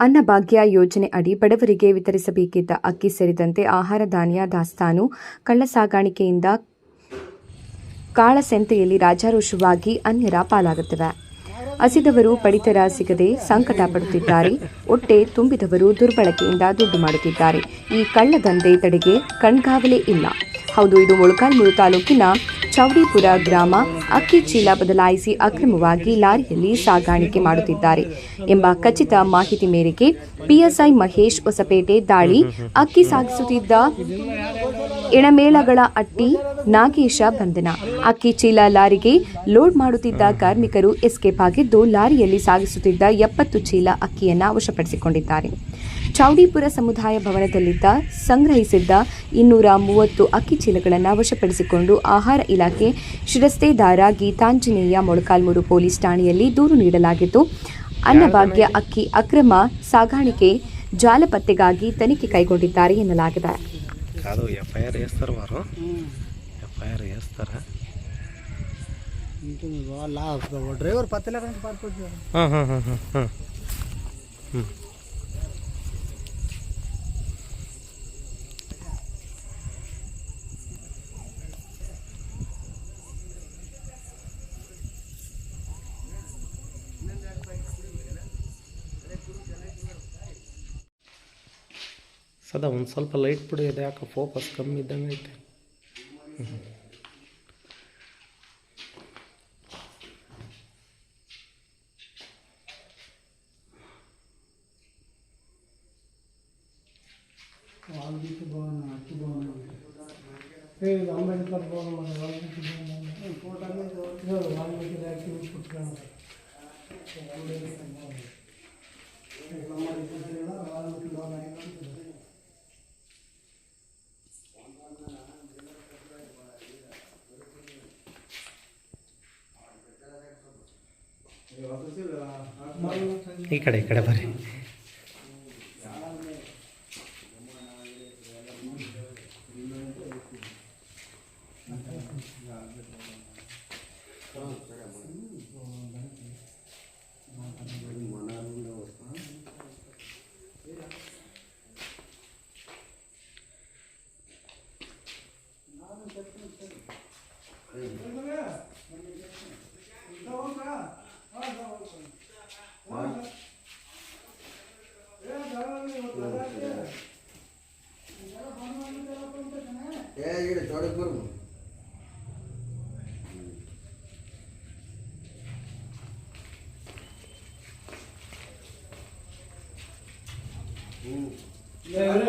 ಅನ್ನಭಾಗ್ಯ ಯೋಜನೆ ಅಡಿ ಬಡವರಿಗೆ ವಿತರಿಸಬೇಕಿದ್ದ ಅಕ್ಕಿ ಸೇರಿದಂತೆ ಆಹಾರ ಧಾನ್ಯ, ದಾಸ್ತಾನು, ಕಳ್ಳಸಾಗಾಣಿಕೆಯಿಂದ ಕಾಳಸಂತೆಯಲ್ಲಿ ರಾಜಾರೋಷವಾಗಿ ಅನ್ಯರ ಪಾಲಾಗುತ್ತಿವೆ. ಹಸಿದವರು ಪಡಿತರ ಸಿಗದೆ ಸಂಕಟ ಪಡುತ್ತಿದ್ದಾರೆ. ಹೊಟ್ಟೆ ತುಂಬಿದವರು ದುರ್ಬಳಕೆಯಿಂದ ದುಡ್ಡು ಮಾಡುತ್ತಿದ್ದಾರೆ. ಈ ಕಳ್ಳದಂಧೆ ತಡೆಗೆ ಕಣ್ಗಾವಲೇ ಇಲ್ಲ. ಹೌದು, ಇದು ಮೊಳಕಾಲ್ಮೂರು ತಾಲೂಕಿನ ಚೌಡಿಪುರ ಗ್ರಾಮ ಅಕ್ಕಿ ಚೀಲ ಬದಲಾಯಿಸಿ ಅಕ್ರಮವಾಗಿ ಲಾರಿಯಲ್ಲಿ ಸಾಗಾಣಿಕೆ ಮಾಡುತ್ತಿದ್ದಾರೆ ಎಂಬ ಖಚಿತ ಮಾಹಿತಿ ಮೇರೆಗೆ ಪಿಎಸ್ಐ ಮಹೇಶ್ ಹೊಸಪೇಟೆ ದಾಳಿ ಅಕ್ಕಿ ಸಾಗಿಸುತ್ತಿದ್ದ ಎಣಮೇಳಗಳ ಅಟ್ಟಿ ನಾಗೇಶ ಬಂಧನ. ಅಕ್ಕಿ ಚೀಲ ಲಾರಿಗೆ ಲೋಡ್ ಮಾಡುತ್ತಿದ್ದ ಕಾರ್ಮಿಕರು ಎಸ್ಕೇಪ್ ಆಗಿದ್ದು, ಲಾರಿಯಲ್ಲಿ ಸಾಗಿಸುತ್ತಿದ್ದ ಎಪ್ಪತ್ತು ಚೀಲ ಅಕ್ಕಿಯನ್ನು ವಶಪಡಿಸಿಕೊಂಡಿದ್ದಾರೆ. ಚೌಡಿಪುರ ಸಮುದಾಯ ಭವನದಲ್ಲಿದ್ದ ಸಂಗ್ರಹಿಸಿದ್ದ ಇನ್ನೂರ ಮೂವತ್ತು ಅಕ್ಕಿ ಚೀಲಗಳನ್ನು ವಶಪಡಿಸಿಕೊಂಡು ಆಹಾರ ಇಲಾಖೆ ಶಿರಸ್ತೇದಾರ ಗೀತಾಂಜನೇಯ ಮೊಳಕಾಲ್ಮೂರು ಪೊಲೀಸ್ ಠಾಣೆಯಲ್ಲಿ ದೂರು ನೀಡಲಾಗಿತ್ತು. ಅನ್ನಭಾಗ್ಯ ಅಕ್ಕಿ ಅಕ್ರಮ ಸಾಗಾಣಿಕೆ ಜಾಲಪತ್ತೆಗಾಗಿ ತನಿಖೆ ಕೈಗೊಂಡಿದ್ದಾರೆ ಎನ್ನಲಾಗಿದೆ. కాదు सदा स्वल्प लाइट पड़े या फोकस कमी ऐसे वाल्मीकि वाल्मीकि ಈ ಕಡೆ ಈ ಕಡೆ ಬರ್ರಿ ఏ ఈడ తొడగురు Mm. Yeah.